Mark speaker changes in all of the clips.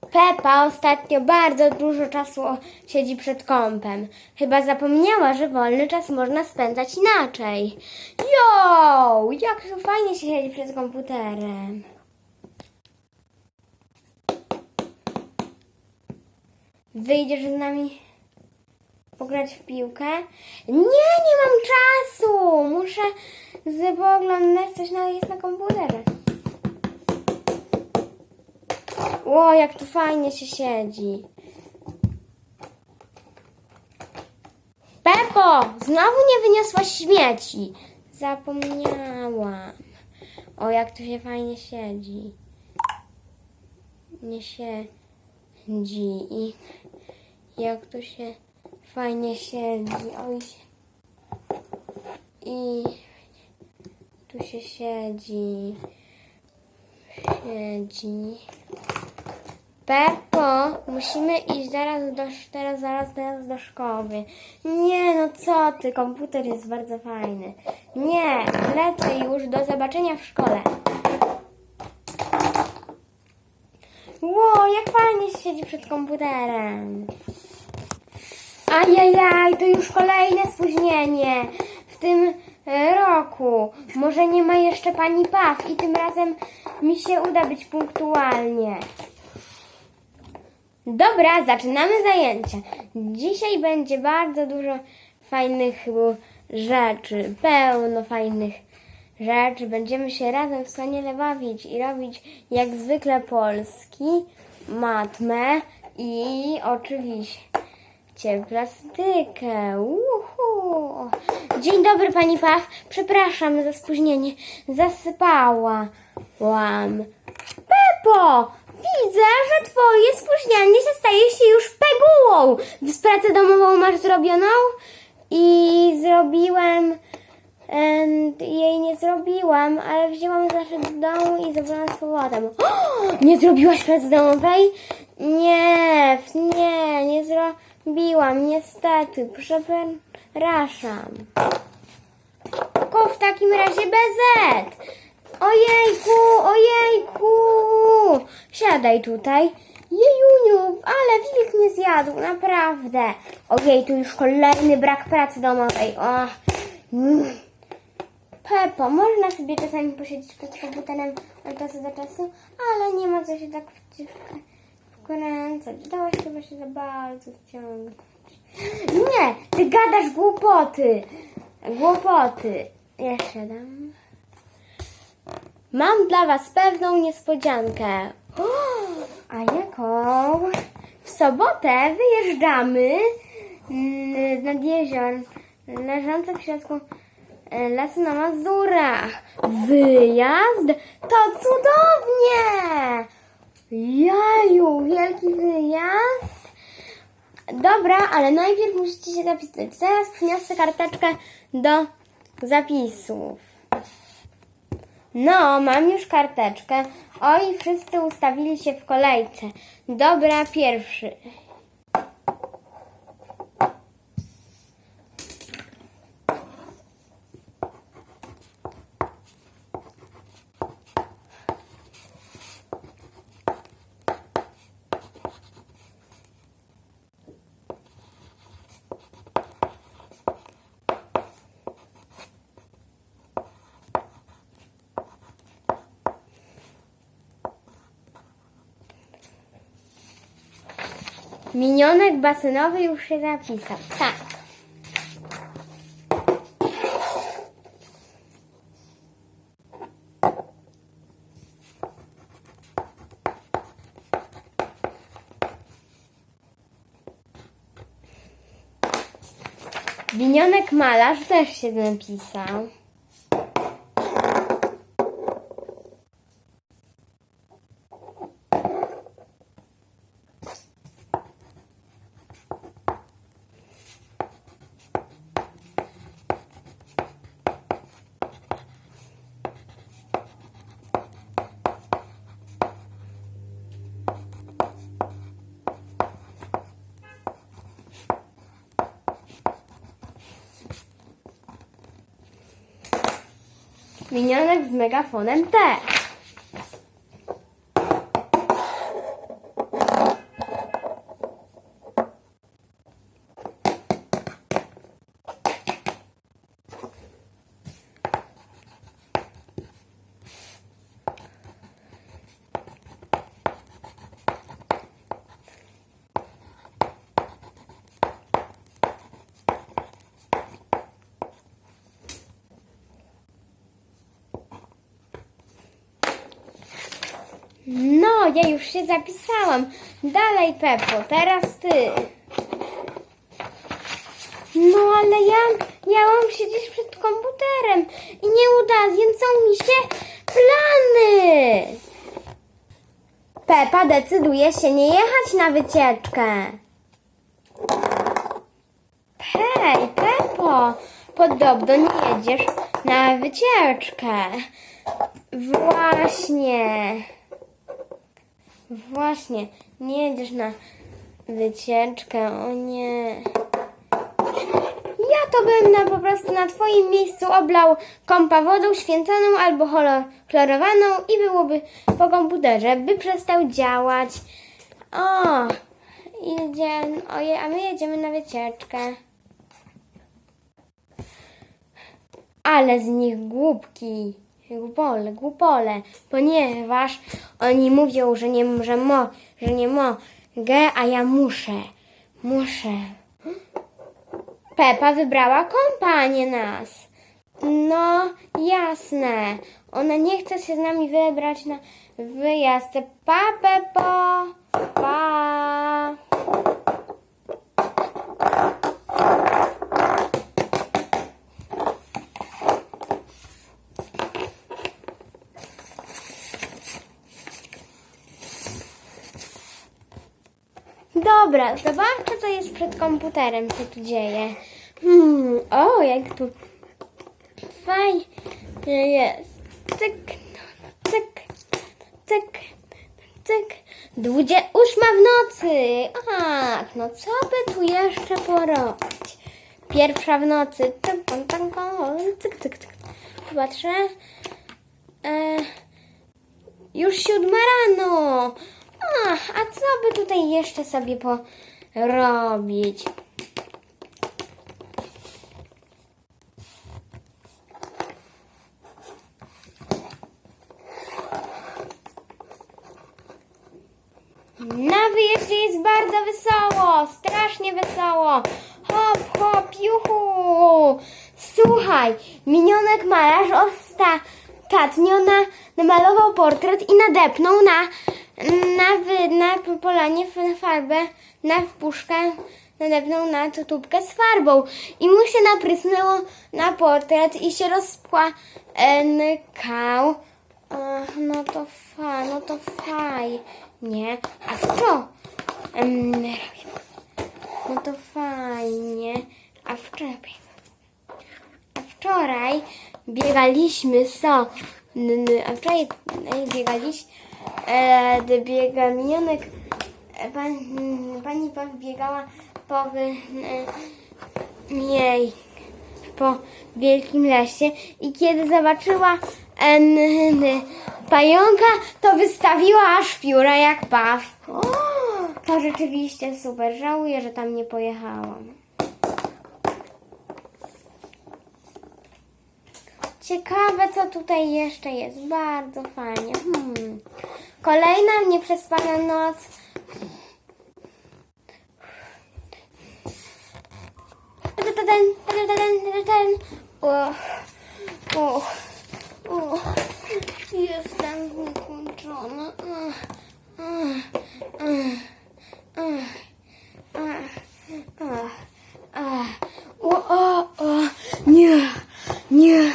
Speaker 1: Pepa ostatnio bardzo dużo czasu siedzi przed kąpem. Chyba zapomniała, że wolny czas można spędzać inaczej. Jo, jak to fajnie się siedzi przed komputerem. Wyjdziesz z nami pograć w piłkę? Nie, nie mam czasu. Muszę pooglądać coś na, jest na komputerze. Ło, jak tu fajnie się siedzi. Pepo, znowu nie wyniosłaś śmieci. Zapomniałam. O, jak tu się fajnie siedzi. Nie siedzi. I jak tu się fajnie siedzi. Oj. I tu się siedzi. Siedzi. Pepo, musimy iść zaraz do, teraz, zaraz, teraz do szkoły. Nie, no co ty, komputer jest bardzo fajny. Nie, lecę już, do zobaczenia w szkole. Ło, jak fajnie się siedzi przed komputerem. Ajajaj, to już kolejne spóźnienie w tym e, roku. Może nie ma jeszcze pani Paw i tym razem mi się uda być punktualnie. Dobra, zaczynamy zajęcia. Dzisiaj będzie bardzo dużo fajnych rzeczy, pełno fajnych rzeczy. Będziemy się razem wspaniale bawić i robić jak zwykle polski, matmę i oczywiście plastykę. Uhu. Dzień dobry pani Paw. Przepraszam za spóźnienie. Zasypałam. Pepo! Widzę, że twoje spóźnianie się staje się już pegułą. Z pracę domową masz zrobioną? I zrobiłem... em, jej nie zrobiłam, ale wzięłam zawsze do domu i zrobiłam z powrotem. O, nie zrobiłaś pracy domowej? Nie, nie, nie zrobiłam, niestety. Przepraszam. Tylko w takim razie BZ. Ojejku, ojejku. Siadaj tutaj. Jejuniu, ale wilk mnie zjadł, naprawdę. Ojej, tu już kolejny brak pracy domowej. Och. Mm. Pepo, można sobie czasami posiedzieć przed komputerem od czasu do czasu, ale nie ma co się tak wkręcać. Dałaś chyba się za bardzo wciągnąć. Nie, ty gadasz głupoty. Głupoty. Jeszcze dam. Mam dla Was pewną niespodziankę. O, a jaką? W sobotę wyjeżdżamy mm, nad jezior leżące w środku e, lasu na Mazurach. Wyjazd? To cudownie! Jaju, wielki wyjazd. Dobra, ale najpierw musicie się zapisać. Zaraz przyniosę karteczkę do zapisów. No, mam już karteczkę. Oj, wszyscy ustawili się w kolejce. Dobra, pierwszy. Minionek basenowy już się zapisał. Tak. Minionek malarz też się napisał. Minionek z megafonem też. Ja już się zapisałam. Dalej, Pepo, teraz ty. No ale ja, mam siedzieć przed komputerem i nie udadzą mi się plany. Pepa decyduje się nie jechać na wycieczkę. Hej, Pepo, podobno nie jedziesz na wycieczkę. Właśnie. Właśnie, nie jedziesz na wycieczkę, o nie. Ja to bym na, po prostu na twoim miejscu oblał kąpa wodą święconą albo chlorowaną i byłoby po komputerze, by przestał działać. O, idzie, oje, a my jedziemy na wycieczkę. Ale z nich głupki, głupole, głupole, ponieważ oni mówią, że nie, że mo, że nie mogę, a ja muszę, muszę. Pepa wybrała kompa, a nie nas. No, jasne. Ona nie chce się z nami wybrać na wyjazd. Pa, Pepo. Pa. Zobaczę, co jest przed komputerem, co tu dzieje. Hmm, o, jak tu fajnie jest. Cyk, cyk, cyk, cyk. Dwudzie ósma w nocy. Ach, no co by tu jeszcze porobić? Pierwsza w nocy. Tam, tam, cyk, cyk, cyk. Patrzę. E, już siódma rano. A co by tutaj jeszcze sobie porobić? Na wyjeździe jest bardzo wesoło, strasznie wesoło. Hop, hop, juhu. Słuchaj, minionek malarz ostatnio na, namalował portret i nadepnął na, na, na polanie farbę, na puszkę, nadepnął na tu tubkę z farbą i mu się naprysnęło na portret i się rozpłakał. No to fa, no to fajnie. A co? Em, robię? No to fajnie. A wczoraj, a wczoraj biegaliśmy n- A wczoraj biegaliśmy, e, biega e, pan, n- pani biegała po e, po wielkim lesie i kiedy zobaczyła en, n- pająka, to wystawiła aż pióra jak paw. O, to rzeczywiście super. Żałuję, że tam nie pojechałam. Ciekawe, co tutaj jeszcze jest. Bardzo fajnie. Hmm. Kolejna nieprzespana noc. Och, och, och. Jestem wykończona. Ach, ach, ach, ach, ach, ach, ach. O, o, o. Nie, nie.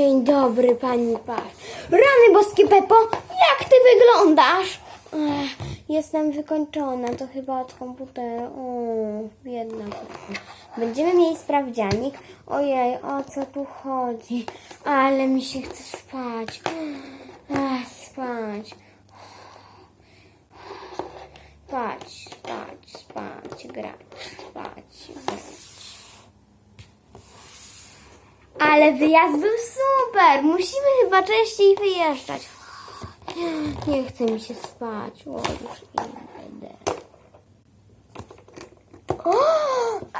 Speaker 1: Dzień dobry, pani Paw. Rany boskie, Pepo, jak ty wyglądasz? Ech, jestem wykończona, to chyba od komputera. O, biedna. Będziemy mieli sprawdzianik. Ojej, o co tu chodzi? Ale mi się chce spać. Ach, spać. Spać, spać, spać, grać, spać, grać. Ale wyjazd był super! Musimy chyba częściej wyjeżdżać. Nie chce mi się spać. O, już idę. O,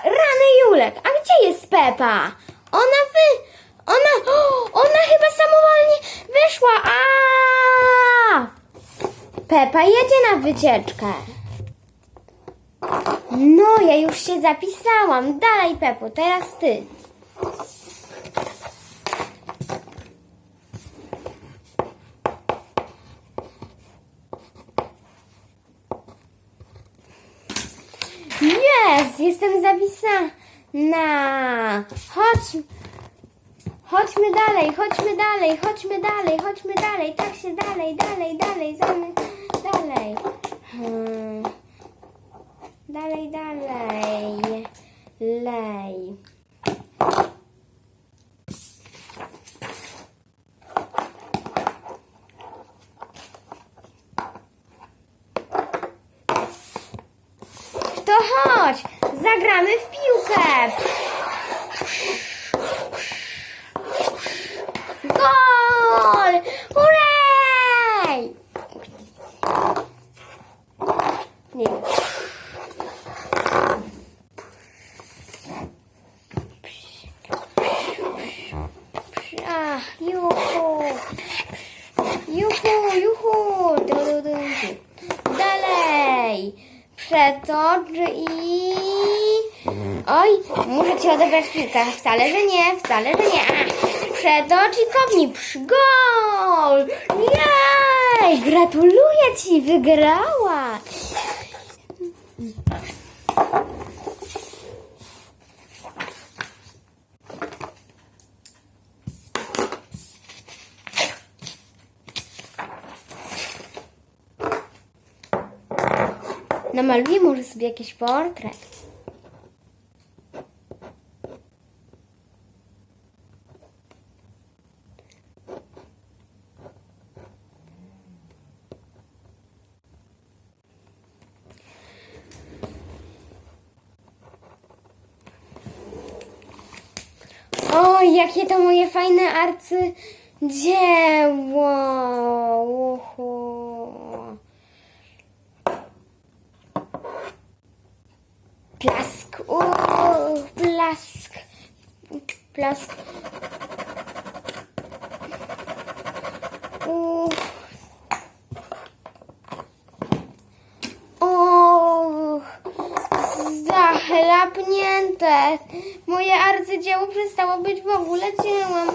Speaker 1: rany Julek! A gdzie jest Pepa? Ona wy... Ona... Ona chyba samowolnie wyszła. A! Pepa jedzie na wycieczkę. No, ja już się zapisałam. Dalej, Pepo, teraz ty. Jest! Jestem zapisana. Chodź. Chodźmy dalej, chodźmy dalej, chodźmy dalej, chodźmy dalej. Tak się dalej, dalej, dalej, zamy, dalej. Hmm. Dalej, dalej. Lej. To chodź, zagramy w piłkę. Gol! Hurray! Nie wiem. Ach, juhu! Juhu, juhu! Du, du, du, du. Dalej! Przetocz i... Oj, muszę ci odebrać piłkę. Wcale, że nie, wcale, że nie. Przetocz i kopnij. Gol! Jej! Gratuluję ci, wygrałaś! Namaluję może sobie jakiś portret. O, jakie to moje fajne arcydzieło! Uhu. Plask, uuu, plask, plask. Uuu. Och, zachlapnięte. Moje arcydzieło przestało być w ogóle dziełem.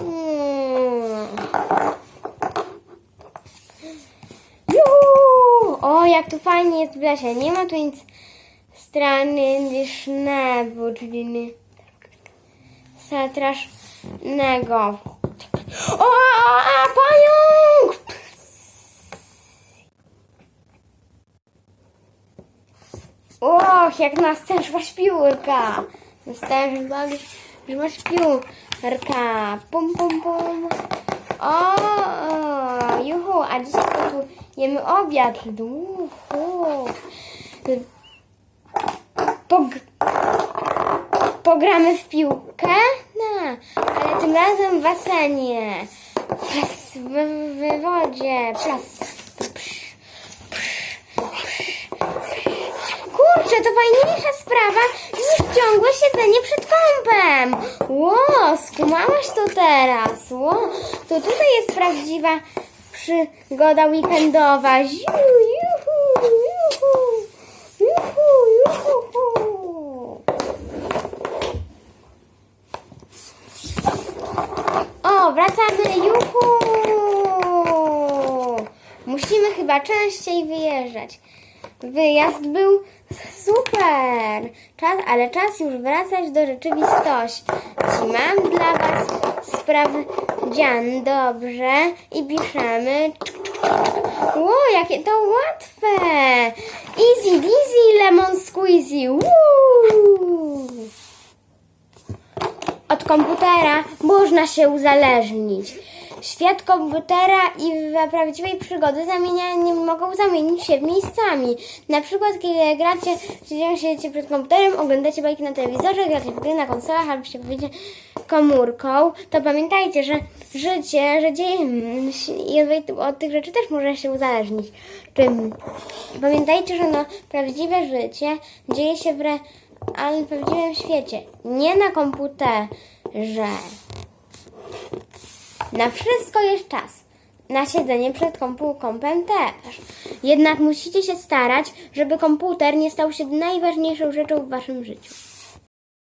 Speaker 1: O, jak tu fajnie jest w lesie. Nie ma tu nic strasznego, czyli nie- strasznego. O, a, pająk! Och, jak następna śpiórka. Następna śpiórka. śpiórka. Pum, pum, pum. O, juhu, a dzisiaj tu jemy obiad. Uhu. Pog pogramy w piłkę? No, ale tym razem w basenie. Plas w, w wodzie. Plas. Kurczę, to fajniejsza sprawa niż ciągłe siedzenie przed kąpem. Ło, skumałaś to teraz. Ło, to tutaj jest prawdziwa przygoda weekendowa. Ziu, juhu, juhu, juhu. O, wracamy, juhu! Musimy chyba częściej wyjeżdżać. Wyjazd był super, czas, ale czas już wracać do rzeczywistości. Mam dla Was sprawdzian, dobrze? I piszemy. Ło, jakie to łatwe! Easy, easy, lemon squeezy. Woo! Komputera można się uzależnić. Świat komputera i prawdziwej przygody zamienia, nie mogą zamienić się miejscami. Na przykład, kiedy gracie, siedzicie przed komputerem, oglądacie bajki na telewizorze, gracie w gry na konsolach albo się bawicie komórką, to pamiętajcie, że życie, że dzieje i od, tych rzeczy też można się uzależnić. Pamiętajcie, że no, prawdziwe życie dzieje się w re, ale w prawdziwym świecie, nie na komputerze. Na wszystko jest czas. Na siedzenie przed kompu kompem też. Jednak musicie się starać, żeby komputer nie stał się najważniejszą rzeczą w waszym życiu.